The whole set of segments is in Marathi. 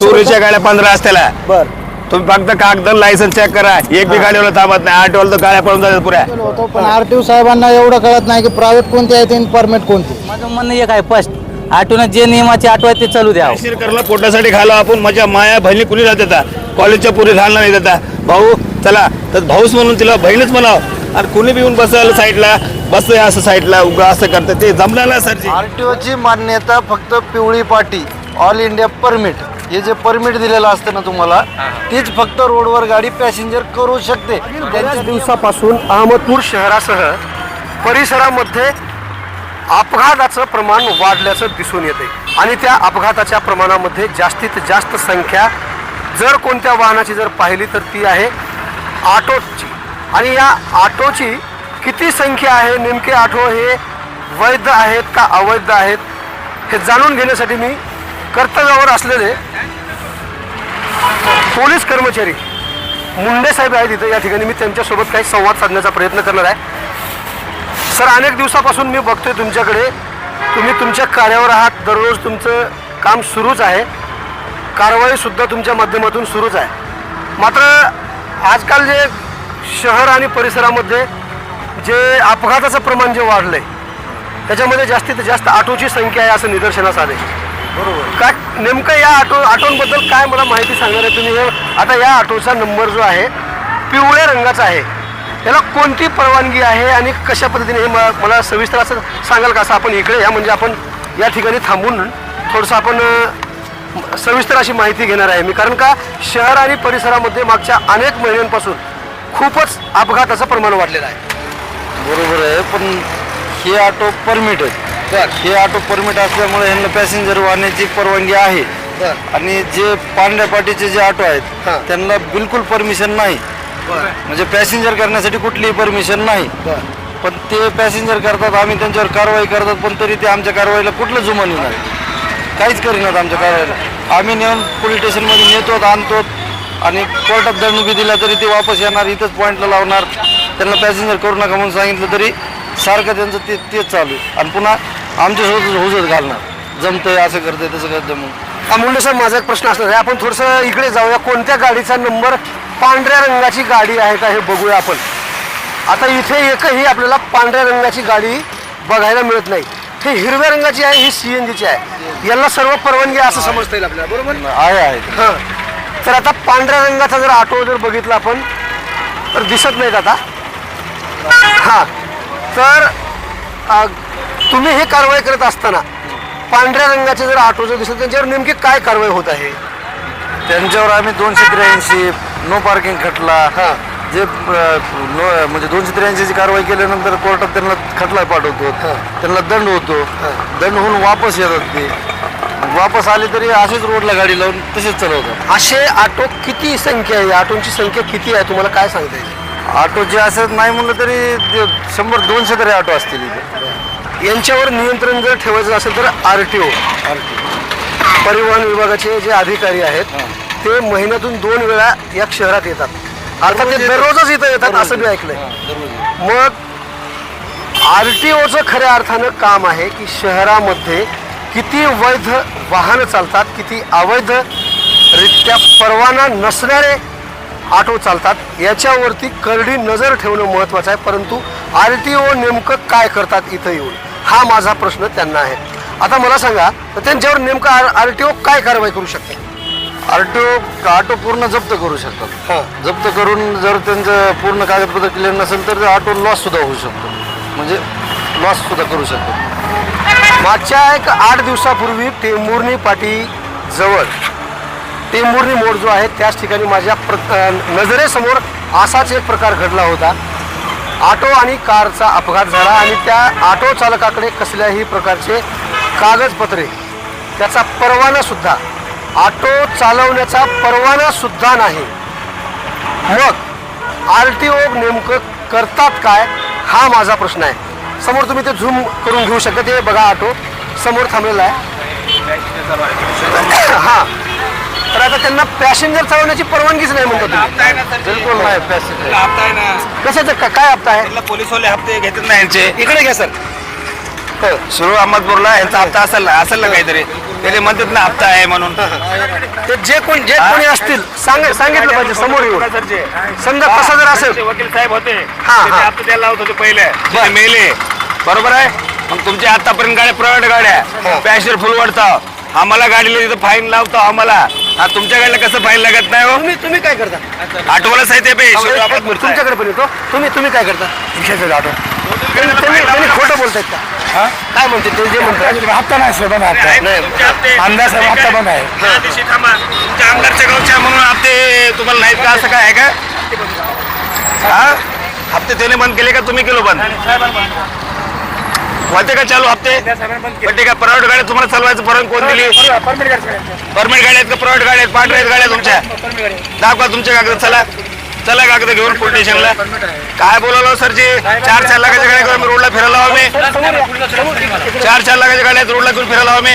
चोरीच्या गाड्या पंधरा असत्याला. बर. तुम्ही फक्त कागद लायसन्स चेक करा. एक बी गाडीवर थांबत नाही. आठवलं तर गाड्या पळून जातात पुऱ्या. होतो पण आरटीओ साहेबांना एवढं कळत नाही की प्रायव्हेट कोणते आहेत आणि परमिट कोणते. माझं म्हणणं एक आहे फर्स्ट आठवण जे नियमाचे आठवण ते चालू द्या. करला पोटासाठी खालो आपण. माझ्या माया बहिणी कुणी जात होता कॉलेजच्या पुढे घालणार नाही जाता भाऊ चला. तर भाऊच म्हणून तिला बहीणच म्हणाव. आणि कुणी बी येऊन बसल साईडला बसतोय असं साईडला उगा असं करतं ते जमलं ना सरजी. आरटीओची मान्यता फक्त पिवळी पाटी. ऑल इंडिया परमिट हे जे परमिट दिलेलं असतं ना तुम्हाला तीच फक्त रोडवर गाडी पॅसेंजर करू शकते. बऱ्याच दिवसापासून अहमदपूर शहरासह परिसरामध्ये अपघाताचं प्रमाण वाढल्याचं दिसून येते आणि त्या अपघाताच्या प्रमाणामध्ये जास्तीत जास्त संख्या जर कोणत्या वाहनाची जर पाहिली तर ती आहे ऑटोची. आणि या ऑटोची किती संख्या आहे नेमके ऑटो हे वैध आहेत का अवैध आहेत हे जाणून घेण्यासाठी मी कर्तव्यावर असलेले पोलीस कर्मचारी मुंडे साहेब आहेत इथं. या ठिकाणी मी त्यांच्यासोबत काही संवाद साधण्याचा प्रयत्न करणार आहे. सर अनेक दिवसापासून मी बघतोय तुमच्याकडे. तुम्ही तुमच्या कार्यावर आहात. दररोज तुमचं काम सुरूच आहे. कारवाईसुद्धा तुमच्या माध्यमातून सुरूच आहे. मात्र आजकाल जे शहर आणि परिसरामध्ये जे अपघाताचं प्रमाण जे वाढलं आहे त्याच्यामध्ये जास्तीत जास्त ऑटोची संख्या आहे असं निदर्शनास आले बरोबर. काय नेमकं या ऑटो ऑटोंबद्दल काय मला माहिती सांगणार आहे तुम्ही? हे आता या ऑटोचा नंबर जो आहे पिवळ्या रंगाचा आहे. त्याला कोणती परवानगी आहे आणि कशा पद्धतीने हे मला मला सविस्तर असं सांगाल का? असं आपण इकडे या म्हणजे आपण या ठिकाणी थांबून थोडंसं आपण सविस्तर अशी माहिती घेणार आहे मी. कारण का शहर आणि परिसरामध्ये मागच्या अनेक महिन्यांपासून खूपच अपघाताचं प्रमाण वाढलेलं आहे. बरोबर आहे पण हे ऑटो परमिट हे ऑटो परमिट असल्यामुळे ह्यांना पॅसेंजर वाहण्याची परवानगी आहे. आणि जे पांढऱ्या पाटीचे जे ऑटो आहेत त्यांना बिलकुल परमिशन नाही. म्हणजे पॅसेंजर करण्यासाठी कुठलीही परमिशन नाही. पण ते पॅसेंजर करतात आम्ही त्यांच्यावर कारवाई करतात पण तरी ते आमच्या कारवाईला कुठलं जुमानी नाही. काहीच करीनात आमच्या कारवाईला. आम्ही नेऊन पोलीस स्टेशनमध्ये नेतो आणतो आणि कोर्टात दंड बी दिला तरी ते वापस येणार इथंच पॉईंटला लावणार. त्यांना पॅसेंजर करू नका म्हणून सांगितलं तरी सारखं त्यांचं ते तेच चालू आहे. आणि पुन्हा आमच्यासोबत हुजत घालणार. जमतंय असं करतंय तसं करतंय म्हणून. अमूल्य सर माझा एक प्रश्न असणार आहे. आपण थोडंसं इकडे जाऊया. कोणत्या गाडीचा नंबर पांढऱ्या रंगाची गाडी आहे का हे बघूया आपण. आता इथे एकही आपल्याला पांढऱ्या रंगाची गाडी बघायला मिळत नाही. हे हिरव्या रंगाची आहे ही सी एन जीची आहे. याला सर्व परवानगी आहे असं समजता येईल आपल्याला बरोबर? आहे आहे. हां. तर आता पांढऱ्या रंगाचा जर ऑटो जर बघितला आपण तर दिसत नाहीत आता. हां. तर तुम्ही हे कारवाई करत असताना पांढऱ्या रंगाचे जर ऑटो जर दिसत त्यांच्यावर नेमकी काय कारवाई होत आहे? त्यांच्यावर आम्ही दोनशे त्र्याऐंशी नो पार्किंग खटला हां. जे म्हणजे दोनशे त्र्याऐंशीची कारवाई केल्यानंतर कोर्टात त्यांना खटला पाठवतो. त्यांना दंड होतो. दंड होऊन वापस येतात ते. वापस आले तरी असेच रोडला गाडी लावून तसेच चालवतात. असे ऑटो किती संख्या आहे? ऑटोची संख्या किती आहे? तुम्हाला काय सांगता येईल? ऑटो जे असत नाही म्हणलं तरी ते शंभर दोनशे तरी ऑटो असतील इथे. यांच्यावर नियंत्रण जर ठेवायचं असेल तर आर टी ओ. परिवहन विभागाचे जे अधिकारी आहेत ते महिन्यातून दोन वेळा या शहरात येतात. अर्थात ते दररोजच इथं येतात असं मी ऐकलंय. मग आर टी ओचं खऱ्या अर्थानं काम आहे की शहरामध्ये किती वैध वाहनं चालतात किती अवैधरित्या परवाना नसणारे ऑटो चालतात. याच्यावरती करडी नजर ठेवणं महत्त्वाचं आहे परंतु आर टी ओ नेमकं काय करतात इथं येऊन? हा माझा प्रश्न त्यांना आहे. आता मला सांगा तर त्यांच्यावर नेमकं आर आर टी ओ काय कारवाई करू शकते? ऑटो ऑटो पूर्ण जप्त करू शकतात. हां. जप्त करून जर त्यांचं पूर्ण कागदपत्र क्लिअर नसेल तर ऑटो लॉस सुद्धा होऊ शकतो. म्हणजे लॉस सुद्धा करू शकतो मागच्या एक आठ दिवसापूर्वी टेंभुर्णी पाटी जवळ टेंभुर्णी मोड जो आहे त्याच ठिकाणी माझ्या प्र नजरेसमोर असाच एक प्रकार घडला होता. ऑटो आणि कारचा अपघात झाला आणि त्या ऑटो चालकाकडे कसल्याही प्रकारचे कागदपत्रे त्याचा परवानासुद्धा ऑटो चालवण्याचा परवानासुद्धा नाही. मग आर टी ओ नेमकं करतात काय हा माझा प्रश्न आहे. समोर तुम्ही ते झूम करून घेऊ शकता ते बघा ऑटो. समोर थांबलेला आहे. हां. तर आता त्यांना पॅसेंजर चालवण्याची परवानगीच नाही म्हणतो बिलकुल नाही पॅसेंजर हप्ता आहे ना कशाचं का- काय हप्ता आहे त्यांना पोलीसवाले हप्ते घेतात ना यांचे. इकडे घ्या सर. शिरू अहमदपूरला यांचा हप्ता असेल ना असेल ना काहीतरी. त्याने म्हणतात ना हप्ता आहे म्हणून. ते जे कोण जे कोणी असतील सांग सांगितलं पाहिजे समोर येऊन. समजा तसं जर असेल वकील साहेब होते. हा, हा. हप्ते द्यायला लावत होते पहिले. ते मेले. बरोबर आहे? मग तुमच्या आतापर्यंत गाड्या प्रायव्हेट गाड्या. पॅसेंजर फुल वाढता आम्हाला गाडीला तिथं फाईन लावतो आम्हाला. हा, तुमच्या गाडीला कसं फाईन लागत नाही हो? तुम्ही तुम्ही काय करता? आठवलं साहित्य पे एक मिनिट, तुमच्याकडे पण येतो. तुम्ही तुम्ही काय करता? रिक्षाचं ऑटो त्यांनी त्यांनी खोटं बोलतायत का? काय म्हणते ते? जे म्हणतात. हप्ता नाही सर अंदाज आहे, हप्ता पण आहे. तुमच्या आमदारच्या गावच्या म्हणून हप्ते तुम्हाला नाहीत का? असं काय आहे का? हा? हप्ते त्याने बंद केले का? तुम्ही केलो बंद? होते का चालू हप्ते? पण ठीक आहे प्रायव्हेट गाड्या तुम्हाला चालवायचं परवानगी कोण दिली? परमिट गाड्या आहेत का प्रायव्हेट गाड्या आहेत? पांढऱ्या आहेत गाड्या तुमच्या. दाखवा तुमचे कागद चला. चला कागद घेऊन पोलीस स्टेशनला काय बोलावलं सरजी? चार चार लाखाच्या गाड्या घेऊन रोडला फिरायला हवा मी. चार चार लाखाच्या गाड्या आहेत, रोडला घेऊन फिरायला हवा मी.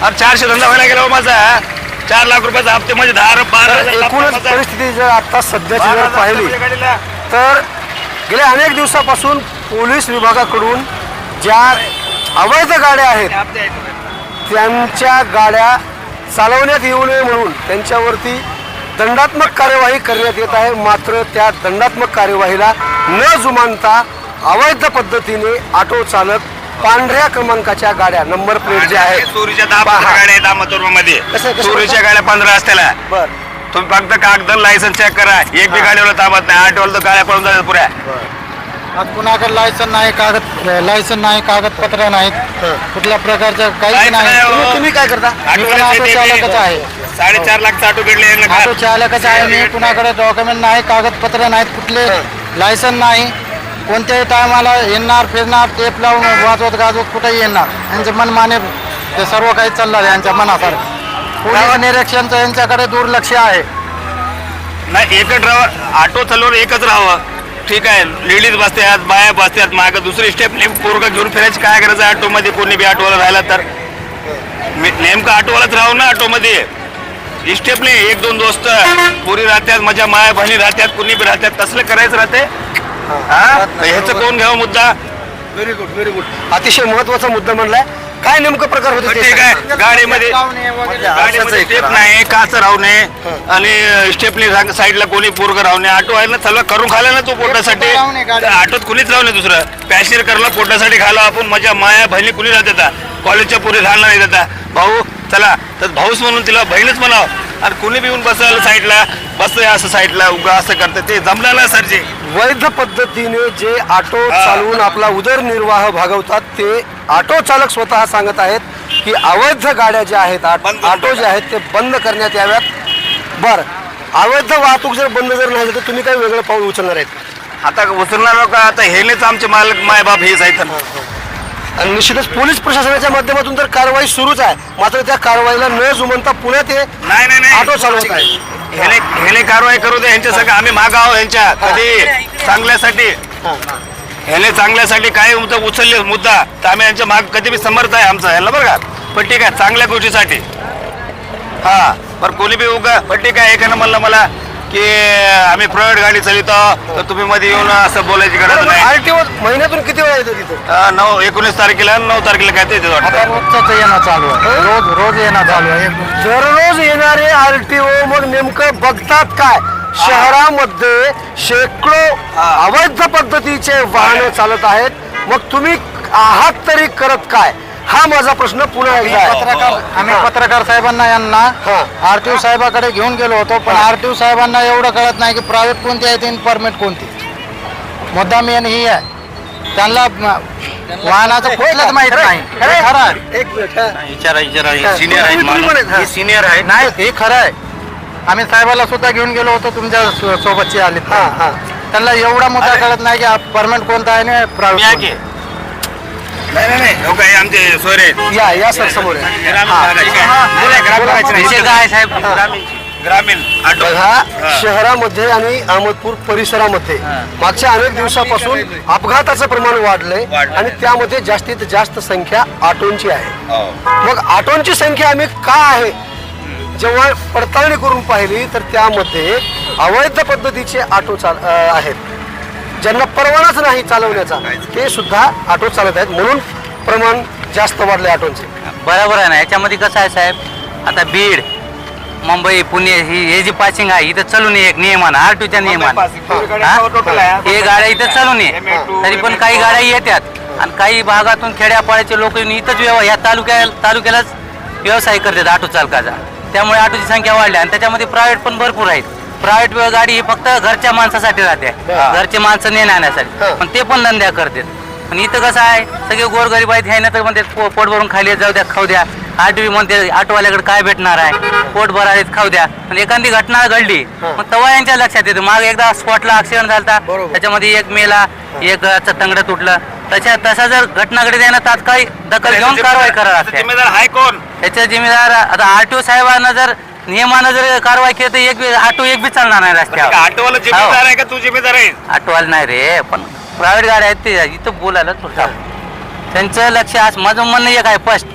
अरे चारशे धंदा व्हायला गेला हो माझा. चार लाख रुपयाचा हप्ते म्हणजे दहा बारा एकूणच परिस्थिती जर आता सध्याची जर. पाहिली तर गेल्या अनेक दिवसापासून पोलीस विभागाकडून ज्या अवैध गाड्या आहेत. त्यांच्या गाड्या चालवण्यात येऊ नये म्हणून त्यांच्यावरती दंडात्मक कार्यवाही करण्यात येत आहे. मात्र त्या दंडात्मक कार्यवाहीला न जुमानता अवैध पद्धतीने ऑटो चालक पांढऱ्या क्रमांकाच्या गाड्या नंबर प्लेट ज्या आहेत चोरीच्या दहा. पंधरा गाड्या आहेत अहमदपूरमध्ये कसं चोरीच्या? गाड्या पंधरा असत्याला. बर. तुम्ही फक्त कागद लायसन्स चेक करा. एक बी गाडीवाला ताबत नाही. आठवाला तर गाड्या पळून जातात पुऱ्या. आज कुणाकडे लायसन नाही कागद लायसन नाही कागदपत्र नाहीत. कुठल्या प्रकारचं काहीच काहीच नाही. हो. तुम्ही काय करता? मी पण ऑटो चालकच आहे. साडेचार लाख ऑटो घेतले ऑटो. चालकच आहे मी. कुणाकडे डॉक्युमेंट नाही कागदपत्र नाहीत कुठले लायसन नाही. कोणत्याही टायमाला येणार फिरणार टेप लावून वाजवत गाजवत कुठेही येणार. यांचे मनमाने ते सर्व काही चालणार यांच्या मनासारखं. पोलीस निरीक्षणचं यांच्याकडे दुर्लक्ष आहे. नाही एकच राहावं. ऑटो चालवून एकच राहावं. ठीक आहे. लेडीज बसतात बाया बसतात माग दुसरी स्टेप नेम पोरगा घेऊन फिरायची काय गरज आहे? ऑटोमध्ये कोणी बी ऑटोवाला राहिला तर? मी नेमकं ऑटोवालाच राहू ना ऑटोमध्ये. स्टेप नाही एक दोन दोस्त पुरी राहतात माझ्या माया बहिणी राहतात कुणी बी राहतात तसलं करायचं राहते? हा ह्याचं कोण घ्यावं मुद्दा? व्हेरी गुड व्हेरी गुड अतिशय महत्त्वाचा मुद्दा म्हणलाय. काय नेमकं प्रकार होते ठीक. आहे. गाडीमध्ये गाडीमध्ये स्टेप नाही काच राहू नये आणि स्टेपनी साईडला कोणी पोरग राहू नये ऑटो आहे ना चला करून खायला ना तो पोटासाठी. ऑटोत कुणीच राहू नये दुसरं. पॅसेंजर करला पोटासाठी खायला आपण. माझ्या माया बहिणी कुणी राहत येतात कॉलेजच्या पुढे राहणार नाही जाता भाऊ चला. तर भाऊच म्हणून तिला बहीणच म्हणाव. आणि कुणी बी येऊन बसायला साईडला बसतंय असं साईडला उगा असं करतं ते जमलं ना सरजी. वैध पद्धतीने जे ऑटो. चालवून आपला उदरनिर्वाह भागवतात ते ऑटो चालक स्वतः सांगत आहेत की अवैध गाड्या ज्या आहेत ऑटो जे आहेत ते बंद करण्यात याव्यात. बर अवैध वाहतूक जर बंद जर नाही झाली तर तुम्ही काही वेगळं पाऊल उचलणार आहेत. आता उचलणार का? आता हेनेच आमचे मालक मायबाप हेच आहेत ना. आणि निश्चितच पोलीस प्रशासनाच्या माध्यमातून तर कारवाई सुरूच आहे. मात्र त्या कारवाईला न जुमनता पुण्यात हे नाही नाही नाही. ऑटो चालवत आहे ह्याने ह्याने कारवाई करू दे यांच्या सगळं आम्ही माग आहोत यांच्या कधी चांगल्यासाठी. ह्याने चांगल्यासाठी काय मुद्दा उचलले मुद्दा तर आम्ही यांच्या माग कधी बी समर्थ आहे आमचा ह्याला बरं का? पण ठीक आहे चांगल्या गोष्टीसाठी. हा बरं कोणी बी उगा पण ठीक आहे एकानं म्हणलं मला की आम्ही प्रायव्हेट गाडी चालितो तर तुम्ही मध्ये येऊन असं बोलायची गरज नाही. आरटीओ महिन्यातून किती वेळा येतो तिथं? अं, नऊ एकोणीस तारखेला नऊ तारखेला काय ते येते आता वाटतं रोजच येणं चालू आहे. रोज रोज येणं चालू आहे. दररोज येणारे आरटीओ मग नेमकं बघतात काय? शहरामध्ये शेकडो अवैध पद्धतीचे वाहनं चालत आहेत. मग तुम्ही आहात तरी करत काय? हा माझा प्रश्न पुन्हा एकदा आहे. पत्रकार आम्ही पत्रकार साहेबांना यांना हा. आरटीओ साहेबाकडे घेऊन गेलो होतो पण आरटीओ साहेबांना एवढं कळत नाही की प्रायव्हेट कोणती आहे आणि परमिट कोणती. मुद्दा मेन ही आहे. त्यांना म- वाहनाचं कुठलंच माहीत नाही. हे खरं आहे. एक मिनिट हा. विचारा विचारा. सिनियर आहेत तुम्ही- तुम्ही पण आहेत, हा. माणूस. हे सिनियर आहेत. नाही हे खरं आहे. आम्ही साहेबाला सुद्धा घेऊन गेलो होतो तुमच्या सो- सोबतचे आले. हा, हा. त्यांना एवढा मुद्दा कळत नाही की परमिट कोणता आहे आणि मी आहे. की? नाही नाही नाही हो काय आमचे सोयरे आहेत. या या सर समोर या. ग्रामीण भागाचे काय? बोला, ग्रामीण भागाचे नाही. विषय काय आहे, साहेब? ग्रामीण ग्रामीण ऑटो बघा हा. शहरामध्ये आणि अहमदपूर परिसरामध्ये मागच्या अनेक दिवसापासून अपघाताचं प्रमाण वाढलंय वाढलंय. आणि त्यामध्ये जास्तीत जास्त संख्या ऑटोंची आहे हो. मग ऑटोंची संख्या आम्ही का आहे जेव्हा पडताळणी करून पाहिली तर त्यामध्ये अवैध पद्धतीचे ऑटो चाल अं, आहेत ज्यांना परवानाच नाही चालवण्याचा ते सुद्धा ऑटो चालत आहेत. म्हणून प्रमाण जास्त वाढले ऑटोंचे. बरोबर आहे ना. याच्यामध्ये कसं आहे साहेब आता बीड मुंबई पुणे ही हे जी पासिंग आहे इथं चालू नये एक नियमानं आर टीच्या नियमानं हा? गाड्या इथं चालू नये तरी पण काही गाड्या येतात आणि काही भागातून खेड्यापाड्याचे लोक येऊन इथंच व्यवहार या तालुक्या तालुक्यालाच व्यवसाय करतात ऑटो चालकाचा. त्यामुळे ऑटोची संख्या वाढली आणि त्याच्यामध्ये प्रायव्हेट पण भरपूर आहेत. प्रायव्हेट गाडी ही फक्त घरच्या माणसासाठी राहते. घरचे माणसं नेण्या आणण्यासाठी. पण ते पण धंद्या करतात. पण इथं कसं आहे सगळे गोरगरीब आहेत ह्यानं तर म्हणते पो- पोट भरून खाली जाऊ द्या खाऊ द्या. आठवी म्हणते ऑटोवाल्याकडे काय भेटणार आहे? पोट भरायला खाऊ द्या. पण एखादी घटना घडली मग तेव्हा यांच्या लक्षात येते. मागे एकदा स्पॉटला ऍक्सिडेंट झाला त्याच्यामध्ये एक मेला एक तंगड तुटलं. तशा तसा जर घटना घडली त्यानं तात्काळ दखल घेऊन कारवाई करावी लागते. जिम्मेदार कोण? जिम्मेदार आता आरटीओ साहेबांना जर नियमानं जर कारवाई केली तर एक बी ऑटो एक बी चालणार नाही रस्त्यावर. ऑटोवाला जिम्मेदार आहे का तू जिम्मेदार आहे? ऑटोवाला नाही रे पण प्रायव्हेट गाड्या आहेत ते इथं बोलायला थोडं त्यांचं लक्ष आज माझं म्हणणं एक आहे फर्स्ट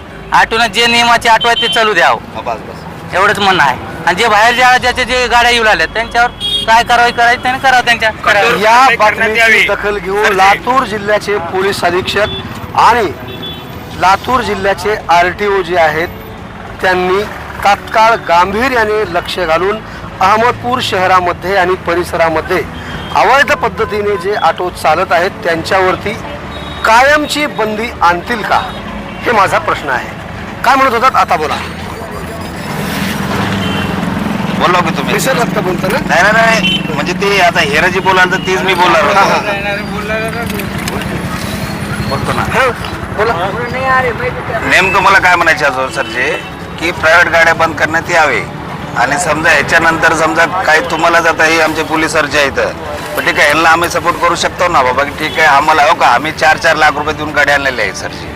ऑटोनं जे नियमाचे ऑटो आहेत ते चालू द्यावं बस बस. एवढंच म्हणणं आहे. आणि जे बाहेर ज्या ज्याचे जे गाड्या येऊ लागल्या त्यांच्यावर काय कारवाई करायची त्याने करावं त्यांच्या या कारवाई. करण्यात यावी. बातमीची दखल घेऊन. लातूर जिल्ह्याचे पोलीस अधीक्षक आणि लातूर जिल्ह्याचे आर टी ओ जे आहेत त्यांनी तात्काळ गांभीर्याने लक्ष घालून अहमदपूर शहरामध्ये आणि परिसरामध्ये अवैध पद्धतीने जे ऑटो चालत आहेत त्यांच्यावरती कायमची बंदी आणतील का? हे माझा प्रश्न आहे. काय म्हणत होतात? आता बोला. बोललो की तुम्ही. विसरलात का बोलतो ना? नाही नाही, नाही. म्हणजे ते आता हेराजी बोलाल तर तेच मी बोलणार होतो. बोलतो ना. हा, बोला. नेमकं मला काय म्हणायचे अजून सरजे? की प्रायव्हेट गाड्या बंद करण्यात यावे. आणि समजा ह्याच्यानंतर समजा काही तुम्हाला जाता हे आमचे पोलीस सरजे आहेत. पण ठीक आहे यांना आम्ही सपोर्ट करू शकतो ना बाबा. की ठीक आहे आम्हाला हो का आम्ही चार चार लाख रुपये देऊन गाडी आणलेली आहे सरजी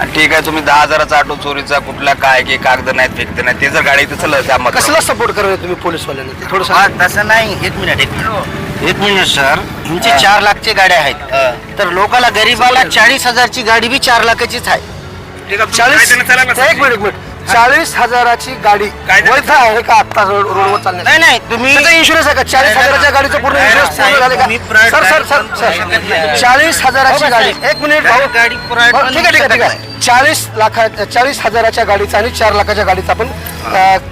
आणि ठीक आहे तुम्ही दहा हजाराचा ऑटो चोरीचा कुठला काय की कागद नाहीत फेकते नाही ते जर गाडी इथं चालत त्या कसला सपोर्ट करणार तुम्ही पोलीसवाल्यांना? थोडं हा, तसं नाही. एक मिनिट एक मिनिट एक मिनिट सर तुमचे चार लाखचे गाड्या आहेत. तर लोकाला गरीबाला चाळीस हजारची गाडी बी चार लाखाचीच आहे. चाळीस एक मिनिट एक मिनिट चाळीस हजाराची गाडी वैध आहे का आता रोड रोडवर नाही नाही तुम्ही त्याचा इन्शुरन्स आहे का? चाळीस हजाराच्या गाडीचं पूर्ण नाही, इन्शुरन्स पूर्ण झाले तुम्ही का? private सर सर गाडी सर नाही. चाळीस हजाराची हो, गाडी. एक मिनिट भाऊ. गाडी private हो, ठीक आहे ठीक आहे ठीक आहे. चाळीस लाखा चाळीस हजाराच्या गाडीचा आणि चार लाखाच्या गाडीचा आपण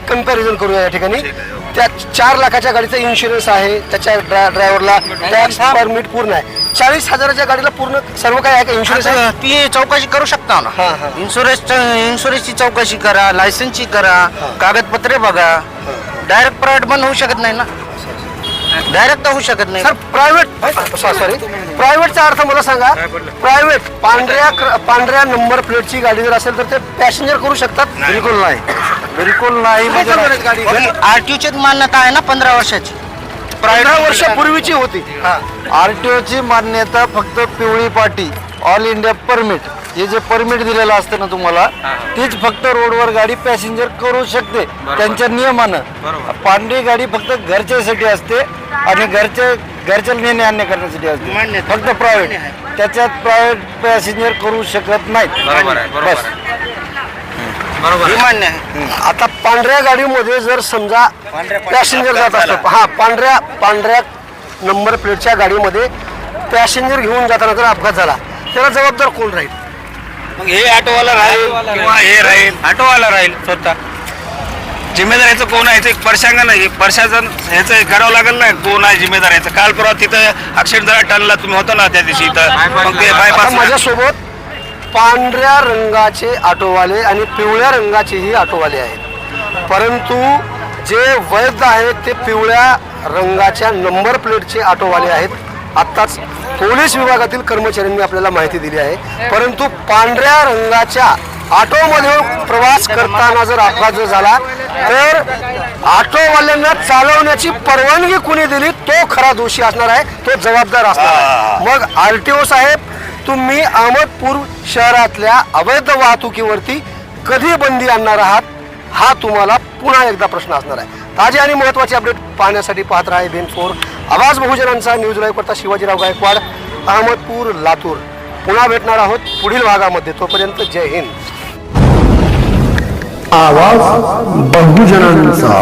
कंपॅरिझन करूया या ठिकाणी. त्या चार लाखाच्या गाडीचा इन्शुरन्स आहे. त्याच्या ड्रायव्हरला टॅक्स परमिट पूर्ण आहे. चाळीस हजाराच्या गाडीला पूर्ण सर्व काय आहे का? इन्शुरन्स आहे? ती चौकशी करू शकता हा, हा. ना इन्शुरन्स इन्शुरन्सची चौकशी करा लायसन्सची करा कागदपत्रे बघा. डायरेक्ट प्रायव्हेट बंद होऊ शकत नाही ना? डायरेक्ट होऊ शकत नाही. सर प्रायव्हेट सॉरी प्रायव्हेटचा अर्थ मला सांगा. प्रायव्हेट पांढऱ्या पांढऱ्या नंबर प्लेटची गाडी जर असेल तर ते पॅसेंजर करू शकतात? बिलकुल नाही. बिलकुल नाही गाडी? आरटीओची मान्यता आहे ना पंधरा वर्षाची. पंधरा वर्षापूर्वीची होती. आरटीओची मान्यता फक्त पिवळी पाटी ऑल इंडिया परमिट हे जे परमिट दिलेलं असतं ना तुम्हाला तीच फक्त रोडवर गाडी पॅसेंजर करू शकते. त्यांच्या नियमानं. पांढरी गाडी फक्त घरच्यासाठी असते आणि घरचे घरच्या नेणे आणणे करण्यासाठी असते. मान्यता. फक्त प्रायव्हेट त्याच्यात प्रायव्हेट पॅसेंजर करू शकत नाहीत. बस. हे मान्य आहे. आता पांढऱ्या गाडीमध्ये जर समजा पॅसेंजर जात असतो हा पांढऱ्या पांढऱ्या नंबर प्लेटच्या गाडीमध्ये पॅसेंजर घेऊन जाताना जर अपघात झाला त्याला जबाबदार कोण राहील? मग हे ऑटोवाला राहील किंवा हे राहील? ऑटोवाला राहील. स्वतः. जिम्मेदार याचं कोण आहे? ते परशांगा नाही. प्रशासन ह्याचं करावं लागेल ना? कोण आहे जिम्मेदार याचं? काल परवा तिथं ऍक्सिडेंट झाला टनला तुम्ही होता ना त्या दिवशी इथं. मग ते आता बायपास माझ्यासोबत पांढऱ्या रंगाचे ऑटोवाले आणि पिवळ्या रंगाचेही ऑटोवाले आहेत. परंतु जे वैध आहेत ते पिवळ्या रंगाच्या नंबर प्लेटचे ऑटोवाले आहेत. आत्ताच पोलीस विभागातील कर्मचाऱ्यांनी आपल्याला माहिती दिली आहे. परंतु पांढऱ्या रंगाच्या ऑटोमध्ये प्रवास करताना जर अपघात जर झाला तर ऑटोवाल्यांना चालवण्याची परवानगी कुणी दिली तो खरा दोषी असणार आहे तो जबाबदार असणार आहे. मग आर टी ओ साहेब तुम्ही अहमदपूर शहरातल्या अवैध वाहतुकीवरती कधी बंदी आणणार आहात हा तुम्हाला पुन्हा एकदा प्रश्न असणार आहे. ताजे आणि महत्त्वाचे अपडेट पाहण्यासाठी पाहत राहा बेन फोर. आवाज बहुजनांचा न्यूज लाईव्ह करता शिवाजीराव गायकवाड अहमदपूर लातूर. पुन्हा भेटणार आहोत पुढील भागामध्ये. तोपर्यंत जय हिंद. आवाज बहुजनांचा.